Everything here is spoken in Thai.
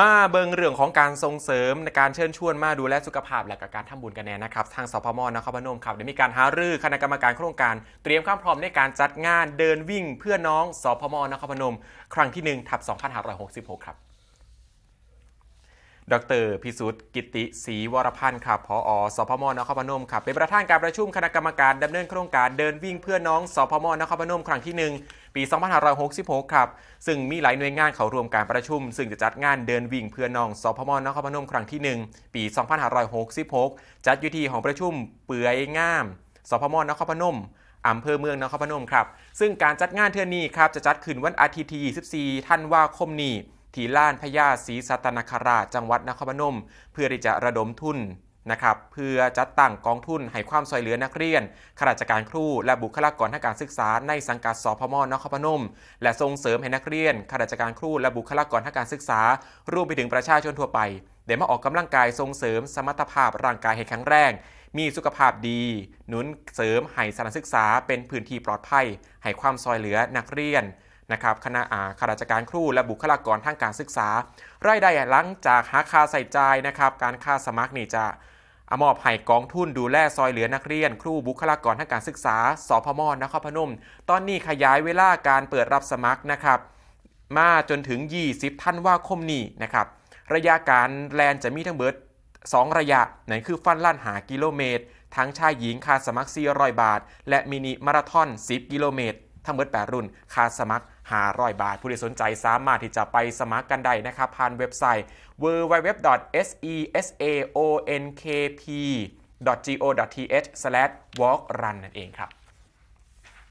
มาเบิงเรื่องของการส่งเสริมในการเชิญชวนมาดูแลสุขภาพและกับการทำบุญกันแน่นะครับทางสพมนครพนมครับได้มีการหารือคณะกรรมการโครงการเตรียมความพร้อมในการจัดงานเดินวิ่งเพื่อน้องสพมนครพนม ครั้งที่1ทับ2566 ครับดรพิสุทธิ์กิติศรีวรพันธ์ครับพอสพมนครพนมครับเป็นประธานการประชุมคณะกรรมการดำเนินโครงการเดินวิ่งเพื่อน้องสพมนครพนม ครั้งที่ 1 ปี 2566 ครับ ซึ่งมีหลายหน่วยงานเขารวมการประชุม ซึ่งจะจัดงานเดินวิ่งเพื่อน้องสพมนครพนมครั้งที่ 1 ปี 2566 จัดอยู่ที่หองประชุมเปื่อยงามสพมนครพนมอำเภอเมืองนครพนมครับ ซึ่งการจัดงานเทื่อนี้ครับจะจัดขึ้นวันอาทิตย์ที่ 24 ธันวาคมนี้ที่ลานพญาศรีสัตนคราชจังหวัดนครพนม เพื่อที่จะระดมทุน นะครับเพื่อจัดตั้งกองทุนให้ความช่วยเหลือนักเรียนข้าราชการครูและบุคลากรทางการศึกษาในสังกัดสพมนครพนม และส่งเสริมให้นักเรียนข้าราชการครูและบุคลากรทางการศึกษารวมไปถึงประชาชนทั่วไปได้มาออกกำลังกายส่งเสริมสมรรถภาพร่างกายให้แข็งแรง มีสุขภาพดี หนุนเสริมให้สถานศึกษาเป็นพื้นที่ปลอดภัย ให้ความซอยเหลือนักเรียนนะครับคณะอาข้าราชการครูและบุคลากรทางการศึกษา รายได้หลังจากหาค่าใส่ใจนะครับ การค่าสมัครนี่จะ อมอบให้กองทุนดูแลซอยเหลือนักเรียน ครูบุคลากรทางการศึกษาสพมนครพนม ตอนนี้ขยายเวลาการเปิดรับสมัครนะครับ มาจนถึง 20ธันว่าคมนี้นะครับระยะการแลนจะมีทั้งเบิด 2 ระยะนั่นคือฟันลั่นหากิโลเมตร ทั้งชายหญิงค่าสมัคร400บาท และมินิมาราธอน 10 กิโลเมตร ทั้งเบิด8รุ่นค่าสมัคร500บาท ผู้ที่สนใจสามารถที่จะไปสมัครกันได้นะครับ ผ่านเว็บไซต์ www.sesaonkp.go.th/walkrun นั่นเองครับ